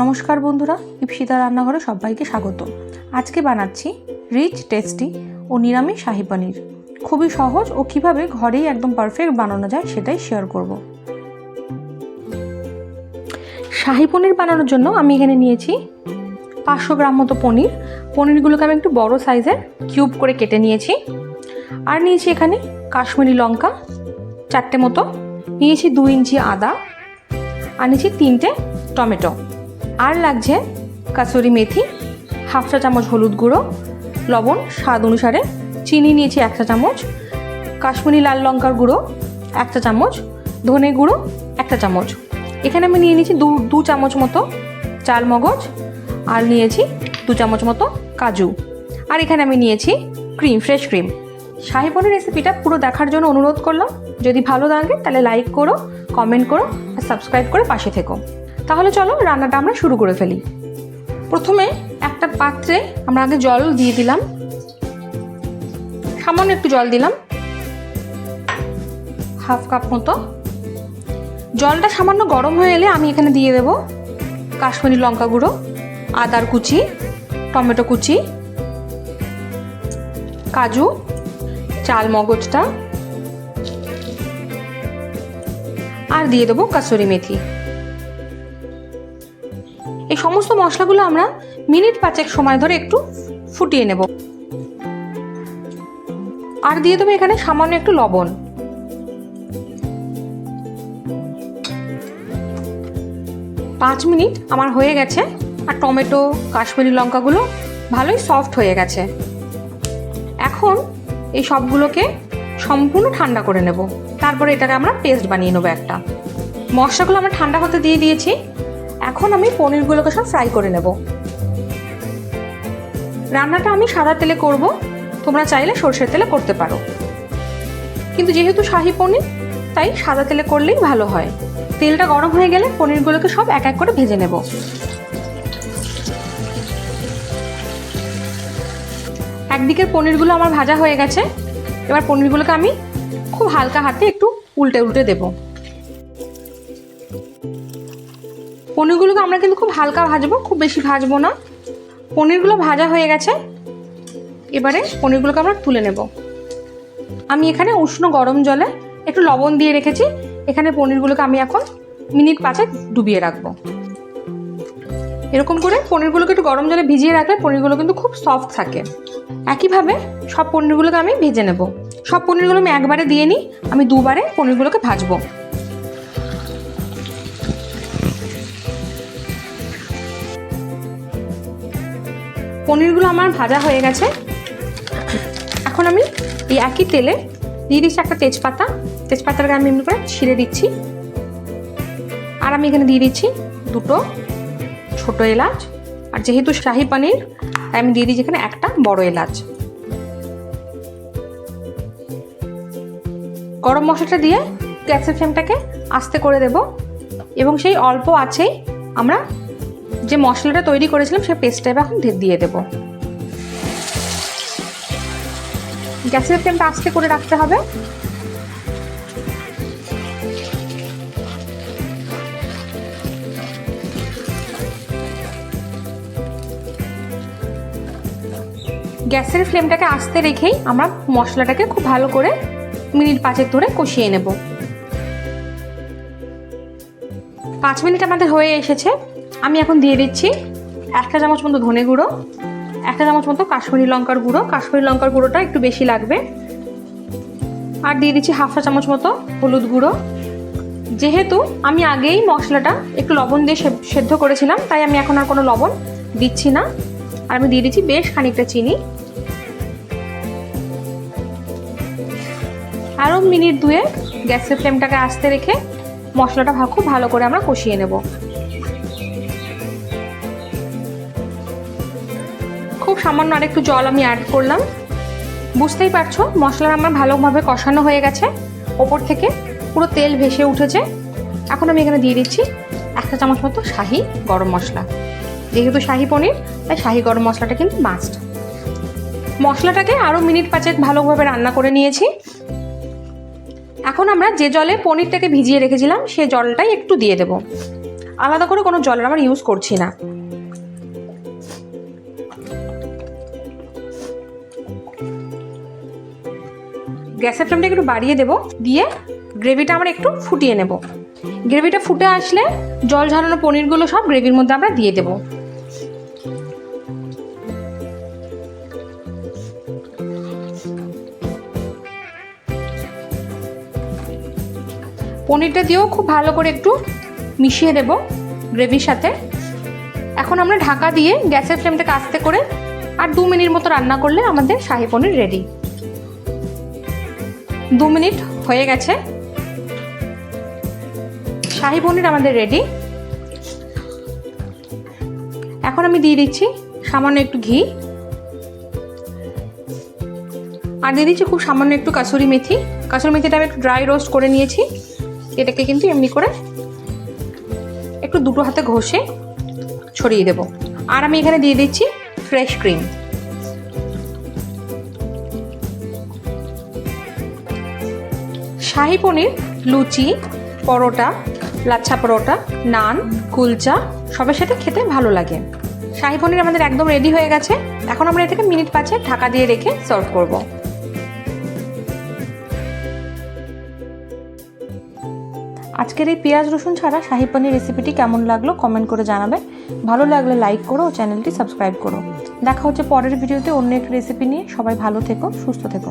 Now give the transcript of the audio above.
নমস্কার বন্ধুরা ইপসিতা রান্নাঘরে সবাইকে স্বাগত। আজকে বানাচ্ছি রিচ টেস্টি ও নিরামিষ শাহি পনির। খুবই সহজ ও কীভাবে ঘরেই একদম পারফেক্ট বানানো যায় সেটাই শেয়ার করব। শাহি পনির বানানোর জন্য আমি এখানে নিয়েছি পাঁচশো গ্রাম মতো পনির। পনিরগুলোকে আমি একটু বড় সাইজের কিউব করে কেটে নিয়েছি। আর নিয়েছি এখানে কাশ্মীরি লঙ্কা, চারটে মতো। নিয়েছি দু ইঞ্চি আদা আর নিয়েছি তিনটে টমেটো। আর লাগছে কাসুরি মেথি, হাফ চা চামচ হলুদ গুঁড়ো, লবণ, স্বাদ অনুসারে চিনি নিয়েছি এক চা চামচ, কাশ্মীরি লাল লঙ্কার গুঁড়ো এক চা চামচ, ধনে গুঁড়ো একটা চামচ। এখানে আমি নিয়ে নিয়েছি দু দু চামচ মতো চাল মগজ আর নিয়েছি দু চামচ মতো কাজু। আর এখানে আমি নিয়েছি cream, fresh cream. Shahi paneer রেসিপিটা পুরো দেখার জন্য অনুরোধ করলাম। যদি ভালো লাগে, তাহলে লাইক করো কমেন্ট করো, আর সাবস্ক্রাইব করে পাশে থেকো। তাহলে চলো রান্নাটা আমরা শুরু করে ফেলি। প্রথমে একটা পাত্রে আমরা আগে জল দিয়ে দিলাম। সামান্য একটু জল দিলাম। হাফ কাপ মতো। জলটা সামান্য গরম হয়ে এলে আমি এখানে দিয়ে দেব কাশ্মীরি লঙ্কা গুঁড়ো, আদার কুচি, টমেটো কুচি, কাজু চাল মগজটা আর দিয়ে দেবো কাসুরি মেথি। এই সমস্ত মশলাগুলো আমরা মিনিট পাঁচেক সময় ধরে একটু ফুটিয়ে নেব। আর দিয়ে দেবো এখানে সামান্য একটু লবণ। পাঁচ মিনিট আমার হয়ে গেছে আর টমেটো, কাশ্মীরি লঙ্কাগুলো ভালোই সফট হয়ে গেছে। এখন এই সবগুলোকে সম্পূর্ণ ঠান্ডা করে নেব। তারপরে এটাকে আমরা পেস্ট বানিয়ে নেব একটা। মশলাগুলো আমরা ঠান্ডা হতে দিয়ে দিয়েছি। এখন আমি পনিরগুলোকে সব ফ্রাই করে নেব। রান্নাটা আমি সাদা তেলে করব। তোমরা চাইলে সর্ষের তেলে করতে পারো। কিন্তু যেহেতু শাহি পনির, তাই সাদা তেলে করলেই ভালো হয়। তেলটা গরম হয়ে গেলে পনিরগুলোকে সব এক এক করে ভেজে নেব। একদিকের পনিরগুলো আমার ভাজা হয়ে গেছে। এবার পনিরগুলোকে আমি খুব হালকা হাতে একটু উল্টে উল্টে দেবো। পনিরগুলোকে আমরা কিন্তু খুব হালকা ভাজবো, খুব বেশি ভাজবো না। পনিরগুলো ভাজা হয়ে গেছে। এবারে পনিরগুলোকে আমরা তুলে নেব। আমি এখানে উষ্ণ গরম জলে একটু লবণ দিয়ে রেখেছি। এখানে পনিরগুলোকে আমি এখন মিনিট পাঁচে ডুবিয়ে রাখব। এরকম করে পনিরগুলোকে একটু গরম জলে ভিজিয়ে রাখলে পনিরগুলো কিন্তু খুব সফট থাকে। একইভাবে সব পনিরগুলোকে আমি ভেজে নেব। সব পনিরগুলো আমি একবারে দিয়ে নিই, আমি দুবারে পনিরগুলোকে ভাজবো। পনিরগুলো আমার ভাজা হয়ে গেছে। এখন আমি এই একই তেলে দিয়ে দিচ্ছি একটা তেজপাতা। তেজপাতাটাকে আমি এমনি করে ছিঁড়ে দিচ্ছি। আর আমি এখানে দিয়ে দিচ্ছি দুটো ছোট এলাচ। আর যেহেতু শাহি পনির, তাই আমি দিয়ে দিচ্ছি এখানে একটা বড় এলাচ। গরম মশলাটা দিয়ে গ্যাসের ফ্লেমটাকে আস্তে করে দেব। এবং সেই অল্প আছেই আমরা যে মশলাটা তৈরি করেছিলাম, সেই পেস্টটা এবার এখন দিয়ে দেব। গ্যাসের ফ্লেমটা আস্তে করে রাখতে হবে। গ্যাসের ফ্লেমটাকে আস্তে রেখেই আমরা মশলাটাকে খুব ভালো করে মিনিট পাঁচেক ধরে কষিয়ে নেব। পাঁচ মিনিট আমাদের হয়ে এসেছে। আমি এখন দিয়ে দিচ্ছি একটা চামচ মতো ধনে গুঁড়ো, একটা চামচ মতো কাশ্মীরি লঙ্কার গুঁড়ো। কাশ্মীরি লঙ্কার গুঁড়োটা একটু বেশি লাগবে। আর দিয়ে দিচ্ছি হাফ চা চামচ মতো হলুদ গুঁড়ো। যেহেতু আমি আগেই মশলাটা একটু লবণ দিয়ে সেদ্ধ করেছিলাম, তাই আমি এখন আর কোনো লবণ দিচ্ছি না। আর আমি দিয়ে দিচ্ছি বেশ খানিকটা চিনি। আরও মিনিট দুয়ে গ্যাসের ফ্লেমটাকে আস্তে রেখে মশলাটা খুব ভালো করে আমরা কষিয়ে নেব। খুব সামান্য আরেকটু জল আমি অ্যাড করলাম। বুঝতেই পারছ মশলা আমার ভালোভাবে কষানো হয়ে গেছে। ওপর থেকে পুরো তেল ভেসে উঠেছে। এখন আমি এখানে দিয়ে দিচ্ছি একটা চামচ মতো শাহি গরম মশলা। যেহেতু শাহি পনির, তাই শাহি গরম মশলাটা কিন্তু মাস্ট মশলাটাকে আরও মিনিট পাঁচেক ভালোভাবে রান্না করে নিয়েছি। এখন আমরা যে জলে পনিরটাকে ভিজিয়ে রেখেছিলাম, সে জলটাই একটু দিয়ে দেব। আলাদা করে কোনো জলের আমার ইউজ করছি না। গ্যাসের ফ্লেমটা একটু বাড়িয়ে দেব, দিয়ে গ্রেভিটা আমরা একটু ফুটিয়ে নেব। গ্রেভিটা ফুটে আসলে জল ঝরানো পনিরগুলো সব গ্রেভির মধ্যে আমরা দিয়ে দেব। পনিরটা দিয়েও খুব ভালো করে একটু মিশিয়ে দেব গ্রেভির সাথে। এখন আমরা ঢাকা দিয়ে গ্যাসের ফ্লেমটাকে আস্তে করে আর দু মিনিট মতো রান্না করলে আমাদের শাহি পনির রেডি দু মিনিট হয়ে গেছে। শাহি পনির আমাদের রেডি এখন আমি দিয়ে দিচ্ছি সামান্য একটু ঘি। আর দিয়ে দিচ্ছি খুব সামান্য একটু কাসুরি মেথি। কাসুরি মেথিটা আমি একটু ড্রাই রোস্ট করে নিয়েছি। এটাকে কিন্তু এমনি করে একটু দুটো হাতে ঘষে ছড়িয়ে দেব। আর আমি এখানে দিয়ে দিচ্ছি ফ্রেশ ক্রিম শাহি পনির, লুচি, পরোটা, লাচ্ছা পরোটা, নান, কুলচা, সবের সাথে খেতে ভালো লাগে। শাহি পনির আমাদের একদম রেডি হয়ে গেছে। এখন আমরা এটাকে মিনিট পাঁচে ঢাকা দিয়ে রেখে সার্ভ করব। আজকের এই পেঁয়াজ রসুন ছাড়া শাহি পনির রেসিপিটি কেমন লাগল কমেন্ট করে জানাবে ভালো লাগলে লাইক করো ও চ্যানেলটি সাবস্ক্রাইব করো। দেখা হচ্ছে পরের ভিডিওতে অন্য একটি রেসিপি নিয়ে। সবাই ভালো থেকো, সুস্থ থেকো।